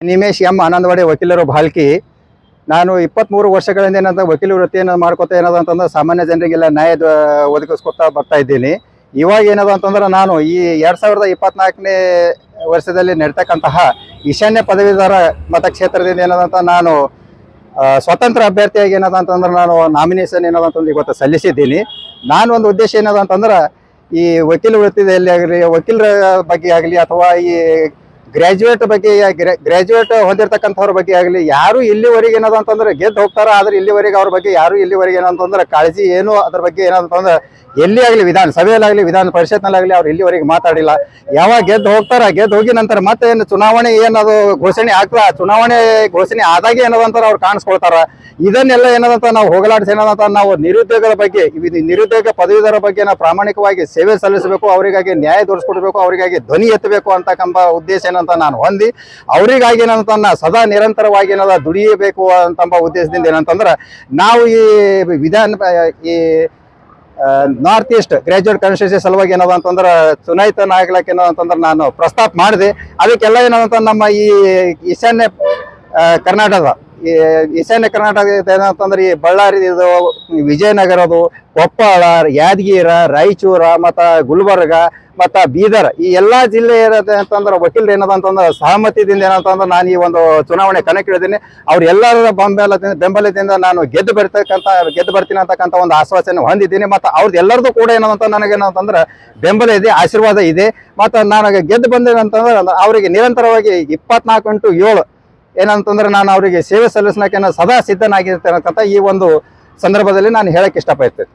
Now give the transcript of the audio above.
ನಿಮೇಶ್ M Anandwadi ವಕೀಲರು ಬಾಲ್ಕಿ ನಾನು ಇಪ್ಪತ್ತ್ಮೂರು ವರ್ಷಗಳಿಂದ ಏನಂತ ವಕೀಲ ವೃತ್ತಿಯನ್ನು ಮಾಡ್ಕೋತಾ ಏನದ ಅಂತಂದ್ರೆ ಸಾಮಾನ್ಯ ಜನರಿಗೆಲ್ಲ ನ್ಯಾಯ ಒದಗಿಸ್ಕೊತಾ ಬರ್ತಾ ಇದ್ದೀನಿ. ಇವಾಗ ಏನದ ಅಂತಂದ್ರೆ ನಾನು ಈ ಎರಡು ಸಾವಿರದ ಇಪ್ಪತ್ನಾಲ್ಕನೇ ವರ್ಷದಲ್ಲಿ ನಡೀತಕ್ಕಂತಹ ಈಶಾನ್ಯ ಪದವೀಧರ ಮತಕ್ಷೇತ್ರದಿಂದ ಏನದಂತ ನಾನು ಸ್ವತಂತ್ರ ಅಭ್ಯರ್ಥಿಯಾಗಿ ಏನದ ಅಂತಂದ್ರೆ ನಾನು ನಾಮಿನೇಷನ್ ಏನದ ಅಂತಂದ್ರೆ ಇವತ್ತು ಸಲ್ಲಿಸಿದ್ದೀನಿ. ನಾನು ಒಂದು ಉದ್ದೇಶ ಏನದ ಅಂತಂದ್ರೆ ಈ ವಕೀಲ ವೃತ್ತಿಯಲ್ಲಿ ಆಗಲಿ, ವಕೀಲರ ಬಗ್ಗೆ ಆಗಲಿ ಅಥವಾ ಈ ಗ್ರ್ಯಾಜುಯೇಟ್ ಬಗ್ಗೆ ಗ್ರಾಜುಯೇಟ್ ಹೊಂದಿರತಕ್ಕಂಥವ್ರ ಬಗ್ಗೆ ಆಗಲಿ, ಯಾರು ಇಲ್ಲಿವರೆಗೆ ಏನದ ಅಂತಂದ್ರೆ ಗೆದ್ದು ಹೋಗ್ತಾರ ಆದ್ರೆ ಇಲ್ಲಿವರೆಗೆ ಅವ್ರ ಬಗ್ಗೆ ಯಾರು ಇಲ್ಲಿವರೆಗೆ ಏನಂತಂದ್ರೆ ಕಾಳಜಿ ಏನು ಅದ್ರ ಬಗ್ಗೆ ಏನಂತಂದ್ರೆ ಎಲ್ಲಿ ಆಗಲಿ ವಿಧಾನ ಸಭೆಯಲ್ಲಾಗಲಿ, ವಿಧಾನ ಪರಿಷತ್ನಲ್ಲಾಗಲಿ ಅವ್ರು ಇಲ್ಲಿವರೆಗೆ ಮಾತಾಡಿಲ್ಲ. ಯಾವಾಗ ಗೆದ್ದು ಹೋಗ್ತಾರ ಗೆದ್ದು ಹೋಗಿ ನಂತರ ಮತ್ತೆ ಏನು ಚುನಾವಣೆ ಏನದು ಘೋಷಣೆ ಆಗ್ತದ, ಆ ಚುನಾವಣೆ ಘೋಷಣೆ ಆದಾಗೆ ಏನದಂತಾರ ಅವ್ರು ಕಾಣಿಸ್ಕೊಳ್ತಾರ. ಇದನ್ನೆಲ್ಲ ಏನದಂತ ನಾವು ಹೋಗಲಾಡಿಸಿ ಏನದಂತ ನಾವು ನಿರುದ್ಯೋಗದ ಬಗ್ಗೆ ನಿರುದ್ಯೋಗ ಪದವೀಧರ ಬಗ್ಗೆ ನಾವು ಪ್ರಾಮಾಣಿಕವಾಗಿ ಸೇವೆ ಸಲ್ಲಿಸಬೇಕು, ಅವರಿಗಾಗಿ ನ್ಯಾಯ ತೋರಿಸ್ಕೊಡ್ಬೇಕು, ಅವರಿಗಾಗಿ ಧ್ವನಿ ಎತ್ತಬೇಕು ಅಂತಕ್ಕಂಬ ಉದ್ದೇಶ ಏನಂತ ನಾನು ಹೊಂದಿ, ಅವರಿಗಾಗಿ ಏನಂತ ಸದಾ ನಿರಂತರವಾಗಿ ಏನದ ದುಡಿಯಬೇಕು ಅಂತಂಬ ಉದ್ದೇಶದಿಂದ ಏನಂತಂದ್ರೆ, ನಾವು ಈ ವಿಧಾನ, ಈ ನಾರ್ತ್ ಈಸ್ಟ್ ಗ್ರಾಜುಯೇಟ್ ಕಾನ್ಸ್ಟಿಟ್ಯೂನ್ಸಿ ಸಲುವಾಗಿ ಏನದ ಅಂತಂದ್ರೆ ಚುನಾಯಿತನ ಆಗ್ಲಕ್ಕೆ ಏನೋ ಅಂತಂದ್ರೆ ನಾನು ಪ್ರಸ್ತಾಪ ಮಾಡಿದೆ. ಅದಕ್ಕೆಲ್ಲ ಏನದಂತ ನಮ್ಮ ಈ ಈಶಾನ್ಯ ಕರ್ನಾಟಕದ ಈಶಾನ್ಯ ಕರ್ನಾಟಕದ ಏನಂತಂದ್ರೆ ಈ ಬಳ್ಳಾರಿ ಇದು ವಿಜಯನಗರದು ಕೊಪ್ಪಳ, ಯಾದಗಿರ, ರಾಯಚೂರ, ಮತ್ತು ಗುಲ್ಬರ್ಗ, ಮತ್ತು ಬೀದರ್ ಈ ಎಲ್ಲಾ ಜಿಲ್ಲೆ ಏನಂತ ಅಂತಂದ್ರೆ ವಕೀಲರು ಏನದ ಅಂತಂದ್ರೆ ಸಹಮತಿದಿಂದ ಏನಂತಂದ್ರೆ ನಾನು ಈ ಒಂದು ಚುನಾವಣೆ ಕಣಕ್ಕಿಳಿದೀನಿ. ಅವ್ರ ಎಲ್ಲರ ಬೆಂಬಲದಿಂದ ಬೆಂಬಲದಿಂದ ನಾನು ಗೆದ್ದು ಬರ್ತಕ್ಕಂಥ ಗೆದ್ದು ಬರ್ತೀನಿ ಅಂತಕ್ಕಂಥ ಒಂದು ಆಶ್ವಾಸನೆ ಹೊಂದಿದ್ದೀನಿ. ಮತ್ತು ಅವ್ರದ್ದು ಎಲ್ಲರದು ಕೂಡ ಏನಂತ ನನಗೇನಂತಂದ್ರೆ ಬೆಂಬಲ ಇದೆ, ಆಶೀರ್ವಾದ ಇದೆ. ಮತ್ತು ನನಗೆ ಗೆದ್ದು ಬಂದೇನಂತಂದ್ರೆ ಅವರಿಗೆ ನಿರಂತರವಾಗಿ ಇಪ್ಪತ್ನಾಲ್ಕು ಇಂಟು ಏಳು ಏನಂತಂದ್ರೆ ನಾನು ಅವರಿಗೆ ಸೇವೆ ಸಲ್ಲಿಸ್ಲಿಕ್ಕೆ ಸದಾ ಸಿದ್ಧನಾಗಿರ್ತಕ್ಕಂಥ ಈ ಒಂದು ಸಂದರ್ಭದಲ್ಲಿ ನಾನು ಹೇಳಕ್ಕೆ ಇಷ್ಟಪಡ್ತೇನೆ.